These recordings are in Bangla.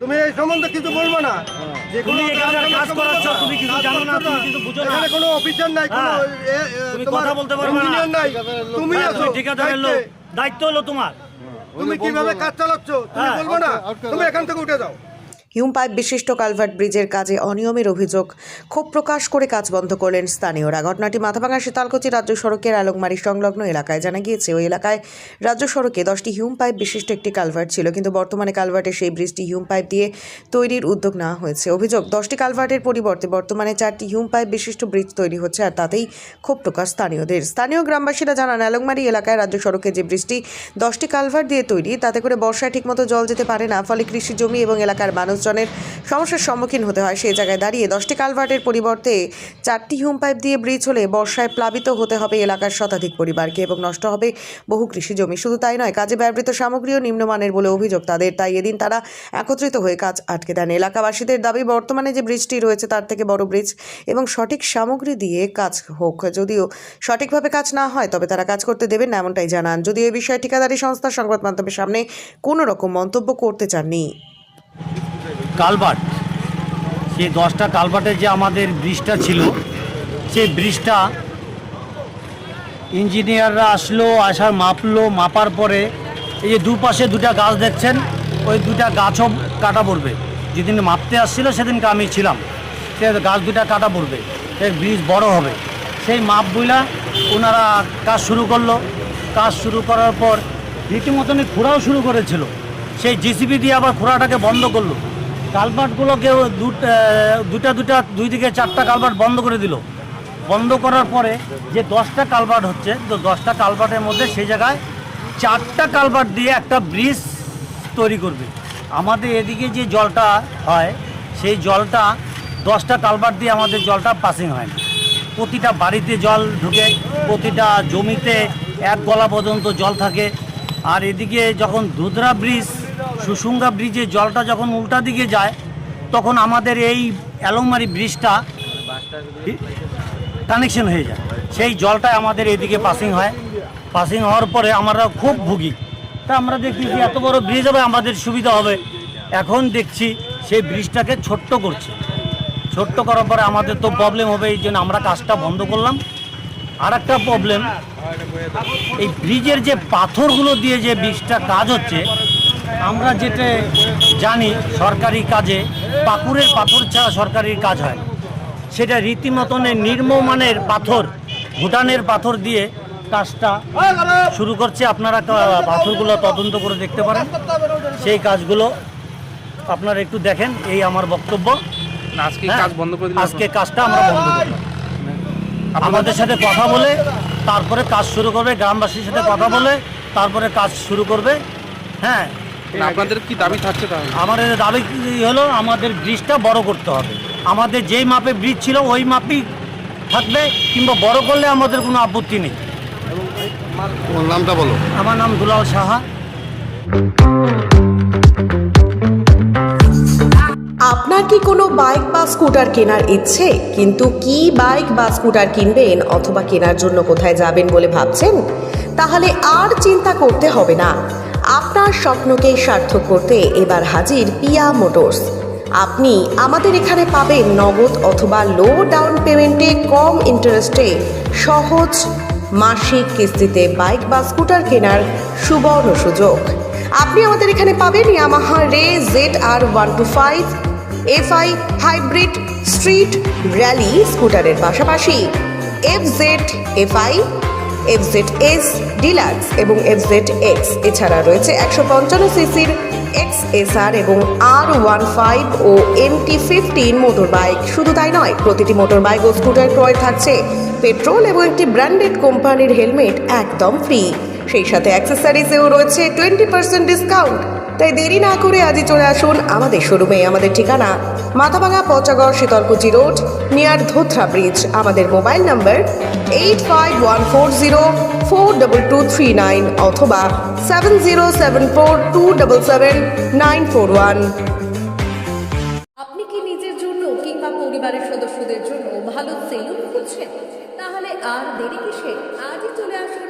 তুমি এই সম্বন্ধে কিছু বলব না যে তুমি কাজ করাচ্ছ, তুমি কিছু জানো না, তুমি কিন্তু বুঝো না। এখানে কোনো অফিসার নাই কোনো হ্যাঁ। তুমি কথা বলতে পারবে না। নাই তুমি হ্যাঁ, আছো ঠিকাদারের লোক দায়িত্ব হলো তোমার তুমি কীভাবে কাজ চালাচ্ছ তুমি হ্যাঁ। বলব না তুমি এখান থেকে উঠে যাও হিউম পাইপ বিশিষ্ট কালভার্ট ব্রিজের কাজে অনিয়মের অভিযোগ। ক্ষোভ প্রকাশ করে কাজ বন্ধ করলেন স্থানীয়রা। ঘটনাটি মাথাভাঙা শীতালকুচি রাজ্য সড়কের আলংমারি সংলগ্ন এলাকায় জানা গিয়েছে। ওই এলাকায় রাজ্য সড়কে দশটি হিউম পাইপ বিশিষ্ট একটি কালভার্ট ছিল, কিন্তু বর্তমানে কালভার্টে সেই ব্রিজটি হিউম পাইপ দিয়ে তৈরির উদ্যোগ নেওয়া হয়েছে। অভিযোগ, দশটি কালভার্টের পরিবর্তে বর্তমানে চারটি হিউম পাইপ বিশিষ্ট ব্রিজ তৈরি হচ্ছে আর তাতেই ক্ষোভ প্রকাশ স্থানীয়দের। স্থানীয় গ্রামবাসীরা জানান, আলংমারি এলাকায় রাজ্য সড়কে যে ব্রিজটি দশটি কালভার্ট দিয়ে তৈরি, তাতে করে বর্ষায় ঠিকমতো জল যেতে পারে না, ফলে কৃষি জমি এবং এলাকার মানুষজনের সমস্যার সম্মুখীন হতে হয়। সেই জায়গায় দাঁড়িয়ে দশটি কালভার্টের পরিবর্তে চারটি হিউম পাইপ দিয়ে ব্রিজ হলে বর্ষায় প্লাবিত হতে হবে এলাকার শতাধিক পরিবারকে এবং নষ্ট হবে বহু কৃষি জমি। শুধু তাই নয়, কাজে ব্যবহৃত সামগ্রীও নিম্নমানের বলে অভিযোগ তাদের। তাই এদিন তারা একত্রিত হয়ে কাজ আটকে দেন। এলাকাবাসীদের দাবি, বর্তমানে যে ব্রিজটি রয়েছে তার থেকে বড় ব্রিজ এবং সঠিক সামগ্রী দিয়ে কাজ হোক। যদিও সঠিকভাবে কাজ না হয়, তবে তারা কাজ করতে দেবেন না এমনটাই জানান। যদিও এই বিষয়ে ঠিকাদারি সংস্থা সংবাদ মাধ্যমের সামনে কোনো রকম মন্তব্য করতে চাননি। কালভার্ট সেই দশটা কালভার্টের যে আমাদের ব্রিজটা ছিল, সেই ব্রিজটা ইঞ্জিনিয়াররা আসলো আসার মাপলো, মাপার পরে এই যে দুপাশে দুটা গাছ দেখছেন, ওই দুটা গাছও কাটা পড়বে। যেদিন মাপতে আসছিল, সেদিনকে আমি ছিলাম। সে গাছ দুটা কাটা পড়বে এই ব্রিজ বড় হবে। সেই মাপ বইলা ওনারা কাজ শুরু করল। কাজ শুরু করার পর রীতিমতনই খোঁড়াও শুরু করেছিল। সেই জিসিবি দিয়ে আবার খোঁড়াটাকে বন্ধ করল। আহ, দুটা দুটা দুই দিকে চারটা কালভার্ট বন্ধ করে দিল। বন্ধ করার পরে যে দশটা কালভার্ট হচ্ছে তো দশটা কালভার্টের মধ্যে সেই জায়গায় চারটা কালভার্ট দিয়ে একটা ব্রিজ তৈরি করবে। আমাদের এদিকে যে জলটা হয় সেই জলটা দশটা কালভার্ট দিয়ে আমাদের জলটা পাসিং হয় না। প্রতিটা বাড়িতে জল ঢুকে প্রতিটা জমিতে এক গলা পর্যন্ত জল থাকে। আর এদিকে যখন দুধরা ব্রিজ সুসুঙ্গা ব্রিজে জলটা যখন উল্টা দিকে যায়, তখন আমাদের এই অ্যালংমারি ব্রিজটা কানেকশন হয়ে যায়। সেই জলটা আমাদের এদিকে পাসিং হয়। পাসিং হওয়ার পরে আমরা খুব ভুগি। তা আমরা দেখি যে এত বড় ব্রিজ হবে, আমাদের সুবিধা হবে। এখন দেখছি সেই ব্রিজটাকে ছোট্ট করছে। ছোট্ট করার পরে আমাদের তো প্রবলেম হবে, এই জন্য আমরা কাজটা বন্ধ করলাম। আর একটা প্রবলেম এই ব্রিজের যে পাথরগুলো দিয়ে যে ব্রিজটা কাজ হচ্ছে আমরা যেটা জানি সরকারি কাজে পাকুড়ের পাথর ছাড়া সরকারি কাজ হয়। সেটা রীতিমতনের নির্মমানের পাথর ভুটানের পাথর দিয়ে কাজটা শুরু করছে। আপনারা পাথরগুলো তদন্ত করে দেখতে পারেন। সেই কাজগুলো আপনারা একটু দেখেন এই আমার বক্তব্য। আজকে হ্যাঁ, কাজ বন্ধ করে আজকে কাজটা আমরা বন্ধ করলাম আমাদের সাথে কথা বলে তারপরে কাজ শুরু করবে গ্রামবাসীর সাথে কথা বলে তারপরে কাজ শুরু করবে। হ্যাঁ আপনাদের কি দাবি থাকছে তাহলে? আমাদের দাবি হলো আমাদের ব্রিজটা বড় করতে হবে। আমাদের যেই মাপে ব্রিজ ছিল ওই মাপই থাকবে কিংবা বড় করলে আমাদের কোনো আপত্তি নেই। তোমার নামটা বলো। আমার নাম দুলাল সাহা। আপনার কি কোনো বাইক বা স্কুটার কেনার ইচ্ছে? কিন্তু কি বাইক বা স্কুটার কিনবেন অথবা কেনার জন্য কোথায় যাবেন বলে ভাবছেন? তাহলে আর চিন্তা করতে হবে না। আপনার স্বপ্নকে সার্থক করতে এবার হাজির পিয়া মোটরস। আপনি আমাদের এখানে পাবেন নগদ অথবা লো ডাউন পেমেন্টে কম ইন্টারেস্টে সহজ মাসিক কিস্তিতে বাইক বা স্কুটার কেনার সুবর্ণ সুযোগ। আপনি আমাদের এখানে পাবেন Yamaha Ray, Z R one two five, FI hybrid street rally স্কুটারের পাশাপাশি। F Z, FI F Z S deluxe এবং এফ জেড এক্স এছাড়া রয়েছে একশো পঞ্চান্ন সিসির এক্স এস আর এবং আর ওয়ান ফাইভ ও M T fifteen motor bike. শুধু তাই নয়, প্রতিটি মোটর বাইক ও স্কুটার ক্রয় থাকছে। পেট্রোল এবং একটি ব্র্যান্ডেড কোম্পানির হেলমেট একদম ফ্রি। সেই সাথে অ্যাক্সেসরিজেও রয়েছে টোয়েন্টি পার্সেন্ট ডিসকাউন্ট তাই দেরি না করে আজই চলে আসুন আমাদের শোরুমে আমাদের ঠিকানা Mathabhanga Pachagarh Sitalkuchi road near Dhotra bridge আমাদের mobile number eight five one four zero four double two three nine অথবা seven zero seven four two double seven nine four one আপনি কি নিজের জন্য কিংবা পরিবারের সদস্যদের জন্য ভালো সেলুন খুঁজছেন? তাহলে আর দেরি কিসে? আজই চলে আসুন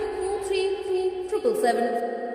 227